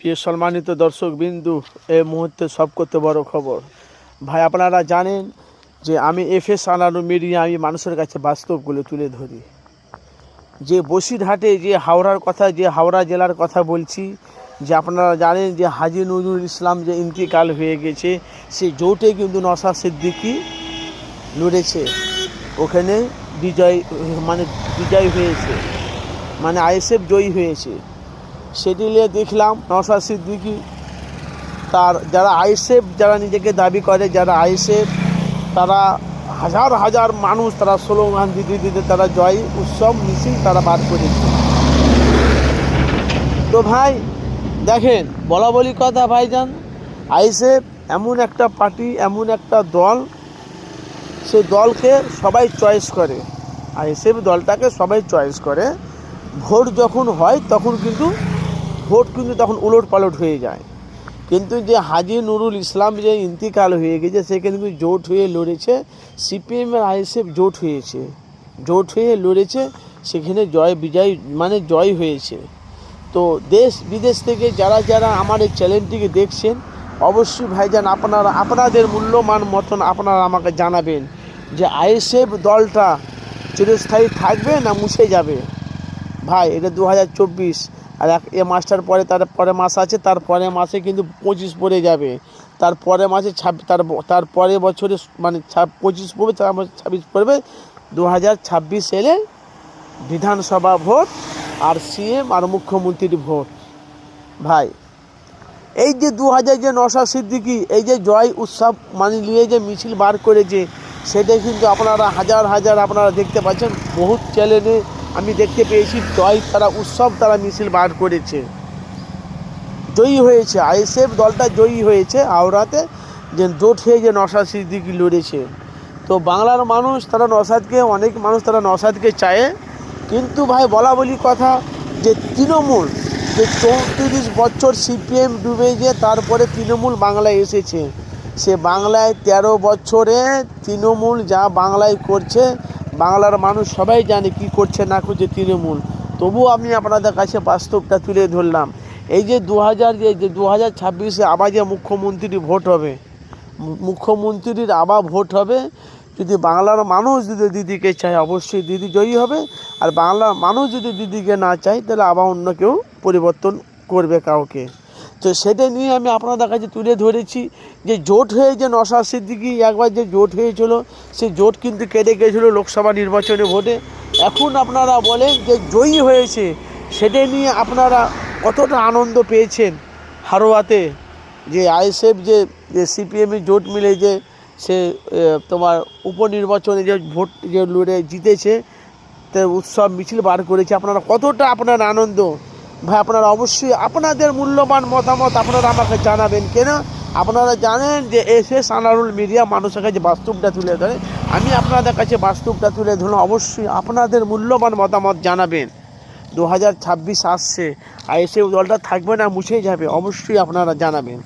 প্রিয় সম্মানিত দর্শক বিন্দু এ মুহূর্তে সব করতে বড় খবর। ভাই, আপনারা জানেন যে আমি এফ এস আনানু মিডিয়া, আমি মানুষের কাছে বাস্তবগুলো তুলে ধরি। যে বসিরহাটে যে হাওড়ার কথা, যে হাওড়া জেলার কথা বলছি, যে আপনারা জানেন যে হাজি নজরুল ইসলাম যে ইন্তিকাল হয়ে গেছে, সে জোটে কিন্তু নশা সিদ্দিকি লড়েছে। ওখানে বিজয় মানে বিজয় হয়েছে। মানে আইএসএফ জয়ী হয়েছে। সেটি নিয়ে দেখলাম নওশাদ সিদ্দিকি তার, যারা আইসেফ যারা নিজেকে দাবি করে, যারা আইসেফ তারা হাজার হাজার মানুষ তারা স্লোগান দিতে দিতে তারা জয় উৎসব মিছিল তারা বার করেছে। তো ভাই, দেখেন, বলা বলি কথা ভাইজান আইসেফ এমন একটা পার্টি, এমন একটা দল, সে দলকে সবাই চয়েস করে। আইসেফ দলটাকে সবাই চয়েস করে। ভোট যখন হয় তখন কিন্তু ভোট কিন্তু তখন উলট পালট হয়ে যায়। কিন্তু যে হাজি নুরুল ইসলাম যে ইন্তিকাল হয়ে গেছে, সে কিন্তু জোট হয়ে লড়েছে, সিপিএম আর আইএসএফ জোট হয়েছে। জোট হয়ে লড়েছে, সেখানে জয় বিজয় মানে জয় হয়েছে। তো দেশ বিদেশ থেকে যারা যারা আমার এই চ্যানেলটিকে দেখছেন, অবশ্যই ভাইজান আপনারা, আপনাদের মূল্যমান মতন আপনারা আমাকে জানাবেন যে আইএসএফ দলটা চিরস্থায়ী থাকবে না মুছে যাবে। ভাই, এটা দু হাজার চব্বিশ আর এক এ মাসটার পরে তার পরে মাস আছে, তার পরে মাসে কিন্তু পঁচিশ পড়ে যাবে। তার পরে মাসে ছাব্বিশ তার তার পরে বছরে মানে পঁচিশ পড়বে, তার ছাব্বিশ পড়বে। দু হাজার ছাব্বিশ এলে বিধানসভা ভোট আর সিএম আর মুখ্যমন্ত্রীর ভোট। ভাই, এই যে দু হাজার যে নশা সিদ্দিকি, এই যে জয় উৎসব মানে নিয়ে যে মিছিল বার করেছে সেটাই কিন্তু আপনারা হাজার হাজার আপনারা দেখতে পাচ্ছেন। বহুত চ্যানেলে আমি দেখতে পেয়েছি জয় তারা, উৎসব তারা মিছিল বার করেছে। জয়ী হয়েছে, আইএসএফ দলটা জয়ী হয়েছে আওড়াতে যে জোট হয়ে যে নশা সিদ্দিকি লড়েছে। তো বাংলার মানুষ তারা নসাদকে, অনেক মানুষ তারা নসাদকে চায়। কিন্তু ভাই, বলা বলি কথা যে তৃণমূল, যে চৌত্রিশ বছর সিপিএম ডুবে গিয়ে তারপরে তৃণমূল বাংলায় এসেছে। সে বাংলায় তেরো বছরে তৃণমূল যা বাংলায় করছে বাংলার মানুষ সবাই জানে কি করছে, না করছে তৃণমূল। তবুও আমি আপনাদের কাছে বাস্তবটা তুলে ধরলাম। এই যে দু হাজার যে যে দু হাজার ছাব্বিশে আবার যে মুখ্যমন্ত্রী ভোট হবে মুখ্যমন্ত্রীর আবার ভোট হবে, যদি বাংলার মানুষ যদি দিদিকে চায়, অবশ্যই দিদি জয়ী হবে। আর বাংলার মানুষ যদি দিদিকে না চায়, তাহলে আবার অন্য কেউ পরিবর্তন করবে কাউকে। তো সেটা নিয়ে আমি আপনাদের কাছে তুলে ধরেছি যে জোট হয়ে যে নশা সিদ্দিকি একবার যে জোট হয়েছিল, সে জোট কিন্তু কেটে গেছিল লোকসভা নির্বাচনে ভোটে। এখন আপনারা বলেন যে জয়ী হয়েছে, সেটা নিয়ে আপনারা কতটা আনন্দ পেয়েছেন হারোয়াতে? যে আইএসএফ যে যে সিপিএমের জোট মিলে যে সে তোমার উপনির্বাচনে যে ভোট যে লড়ে জিতেছে তার উৎসব মিছিল বার করেছে, আপনারা কতটা আপনার আনন্দ ভাই, আপনারা অবশ্যই আপনাদের মূল্যবান মতামত আপনারা আমাকে জানাবেন কেন? আপনারা জানেন যে এস এস আনারুল মিডিয়া মানুষের কাছে বাস্তবটা তুলে ধরে। আমি আপনাদের কাছে বাস্তবটা তুলে ধরলাম অবশ্যই আপনাদের মূল্যবান মতামত জানাবেন। দু হাজার ছাব্বিশ আসছে, আর এসে দলটা থাকবে না মুছে যাবে, অবশ্যই আপনারা জানাবেন।